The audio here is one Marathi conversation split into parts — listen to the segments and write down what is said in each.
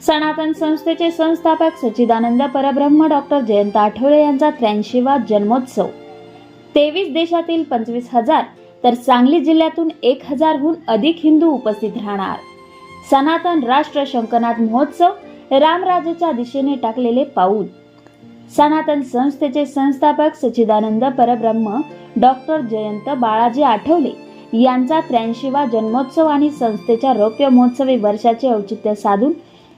सनातन संस्थेचे संस्थापक सच्चिदानंद परब्रह्म डॉक्टर जयंत आठवले यांचा त्र्याऐंशीवा जन्मोत्सव. तेवीस देशातील पंचवीस हजार तर सांगली जिल्ह्यातून एक हजारहून अधिक हिंदू उपस्थित राहणार. सनातन राष्ट्र शंकनाथ महोत्सव रामराजेच्या दिशेने टाकलेले पाऊल. सनातन संस्थेचे संस्थापक सच्चिदानंद परब्रह्म डॉक्टर जयंत बाळाजी आठवले यांचा त्र्याऐंशीवा जन्मोत्सव आणि संस्थेच्या रौप्य महोत्सवी वर्षाचे औचित्य साधून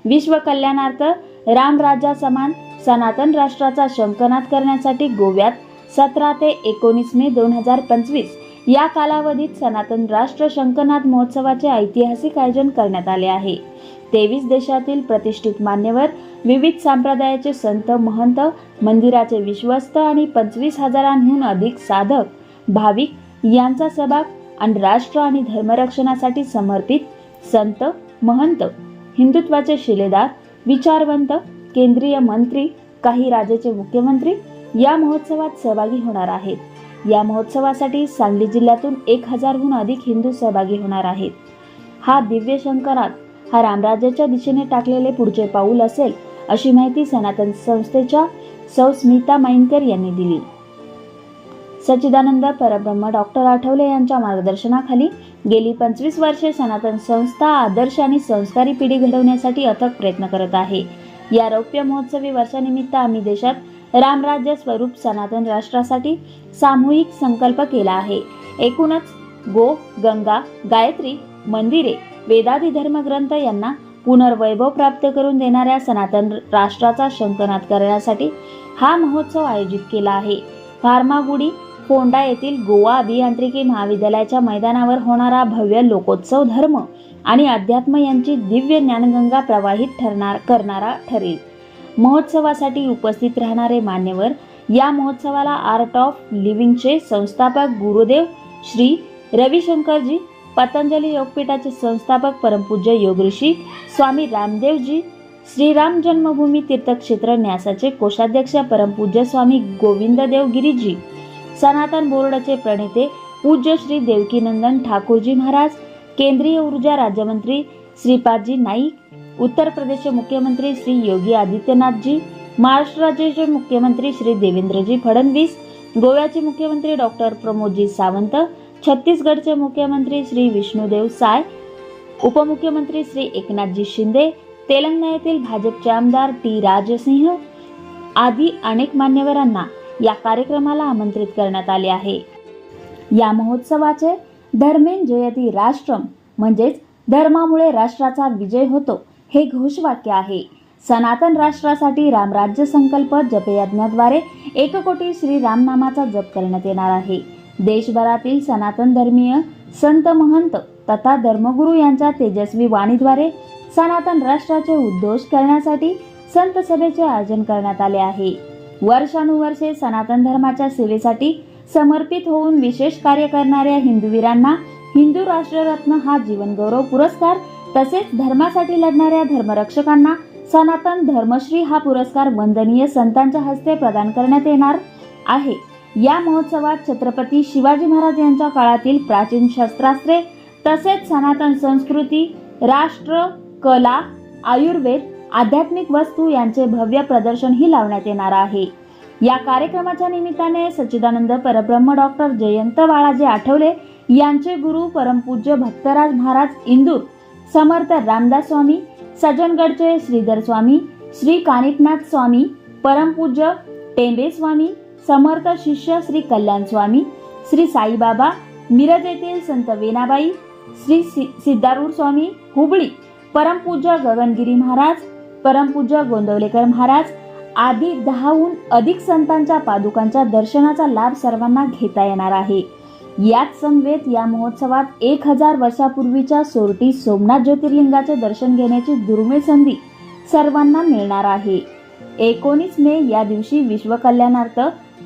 विश्वकल्याणार्थ रामराजा समान सनातन राष्ट्राचा शंकनाद करण्यासाठी गोव्यात सतरा ते एकोणीस मे दोन हजार पंचवीस या कालावधीत सनातन राष्ट्र शंकनाद महोत्सवाचे ऐतिहासिक आयोजन करण्यात आले आहे. तेवीस देशातील प्रतिष्ठित मान्यवर विविध संप्रदायाचे संत महंत मंदिराचे विश्वस्त आणि पंचवीस हजारांहून अधिक साधक भाविक यांचा सहभाग आणि राष्ट्र आणि धर्मरक्षणासाठी समर्पित संत महंत हिंदुत्वाचे शिलेदार विचारवंत केंद्रीय मंत्री काही राज्याचे मुख्यमंत्री या महोत्सवात सहभागी होणार आहेत. या महोत्सवासाठी सांगली जिल्ह्यातून एक हजारहून अधिक हिंदू सहभागी होणार आहेत. हा दिव्य शंकरात हा रामराज्याच्या दिशेने टाकलेले पुढचे पाऊल असेल अशी माहिती सनातन संस्थेच्या सौ स्मिता माइनकर यांनी दिली. सच्चिदानंद परब्रह्म डॉक्टर आठवले यांच्या मार्गदर्शनाखाली गेली पंचवीस वर्षे सनातन संस्था आदर्श आणि संस्कारी पिढी घडवण्यासाठी अथक प्रयत्न करत आहे. या रौप्य महोत्सवी वर्षानिमित्त आम्ही देशात रामराज्य स्वरूप सनातन राष्ट्रासाठी सामूहिक संकल्प केला आहे. एकूणच गो गंगा गायत्री मंदिरे वेदादी धर्मग्रंथ यांना पुनर्वैभव प्राप्त करून देणाऱ्या सनातन राष्ट्राचा शंकनाद करण्यासाठी हा महोत्सव आयोजित केला आहे. फार्मागुडी फोंडा येथील गोवा अभियांत्रिकी महाविद्यालयाच्या मैदानावर होणारा भव्य लोकोत्सव धर्म आणि अध्यात्म यांची दिव्य ज्ञानगंगा प्रवाहित ठरणार करणारा ठरेल. महोत्सवासाठी उपस्थित राहणारे मान्यवर या महोत्सवाला आर्ट ऑफ लिव्हिंगचे संस्थापक गुरुदेव श्री रविशंकरजी पतंजली योगपीठाचे संस्थापक परमपूज्य योगऋषी स्वामी रामदेवजी श्रीराम जन्मभूमी तीर्थक्षेत्र न्यासाचे कोषाध्यक्ष परमपूज्य स्वामी गोविंददेव गिरीजी सनातन बोर्डाचे प्रणेते पूज्य श्री देवकीनंदन ठाकूरजी महाराज केंद्रीय ऊर्जा राज्यमंत्री श्रीपादजी नाईक उत्तर प्रदेशचे मुख्यमंत्री श्री योगी आदित्यनाथजी महाराष्ट्र राज्याचे मुख्यमंत्री श्री देवेंद्रजी फडणवीस गोव्याचे मुख्यमंत्री डॉक्टर प्रमोदजी सावंत छत्तीसगडचे मुख्यमंत्री श्री विष्णुदेव साय उपमुख्यमंत्री श्री एकनाथजी शिंदे तेलंगणातील भाजपचे आमदार टी राजसिंह आदी अनेक मान्यवरांना या कार्यक्रमाला आमंत्रित करण्यात आले आहे. या महोत्सवाचे धर्मेन जयती राष्ट्रम म्हणजेच धर्मामुळे राष्ट्राचा विजय होतो हे घोषवाक्य आहे. सनातन राष्ट्रासाठी रामराज्य संकल्प जपयज्ञाद्वारे एक कोटी श्री रामनामाचा जप करण्यात येणार आहे. देशभरातील सनातन धर्मीय संत महंत तथा धर्मगुरू यांच्या तेजस्वी वाणीद्वारे सनातन राष्ट्राचे उद्घोष करण्यासाठी संत सभेचे आयोजन करण्यात आले आहे. वर्षानुवर्षे सनातन धर्माच्या सेवेसाठी समर्पित होऊन विशेष कार्य करणाऱ्या हिंदूवीरांना हिंदू राष्ट्ररत्न हा जीवनगौरव पुरस्कार तसेच धर्मासाठी लढणाऱ्या धर्मरक्षकांना सनातन धर्मश्री हा पुरस्कार वंदनीय संतांच्या हस्ते प्रदान करण्यात येणार आहे. या महोत्सवात छत्रपती शिवाजी महाराज यांच्या काळातील प्राचीन शस्त्रास्त्रे तसेच सनातन संस्कृती राष्ट्र कला आयुर्वेद आध्यात्मिक वस्तू यांचे भव्य प्रदर्शनही लावण्यात येणार आहे. या कार्यक्रमाच्या निमित्ताने सच्चिदानंद परब्रह्म डॉक्टर जयंत बाळाजी आठवले यांचे गुरु परमपूज्य भक्तराज महाराज इंदूर समर्थ रामदास स्वामी सज्जनगडचे श्रीधर स्वामी श्री कानिकनाथ स्वामी परमपूज्य टेंबे स्वामी समर्थ शिष्य श्री कल्याण स्वामी श्री साईबाबा मिरज येथील संत वेनाबाई श्री सि- सिद्धारूढ स्वामी हुबळी परमपूज्य गगनगिरी महाराज परमपूज्य गोंदवलेकर महाराज आदी दहाहून अधिक संतांच्या पादुकांच्या दर्शनाचा लाभ सर्वांना घेता येणार आहे. याच समवेत या महोत्सवात एक हजार वर्षापूर्वीच्या सोरटी सोमनाथ ज्योतिर्लिंगाचे दर्शन घेण्याची दुर्मिळ संधी सर्वांना मिळणार आहे. एकोणीस मे या दिवशी विश्वकल्याणार्थ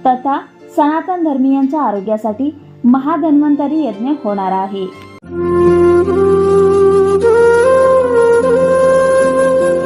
तथा सनातन धर्मीयांच्या आरोग्यासाठी महाधन्वंतरी यज्ञ होणार आहे.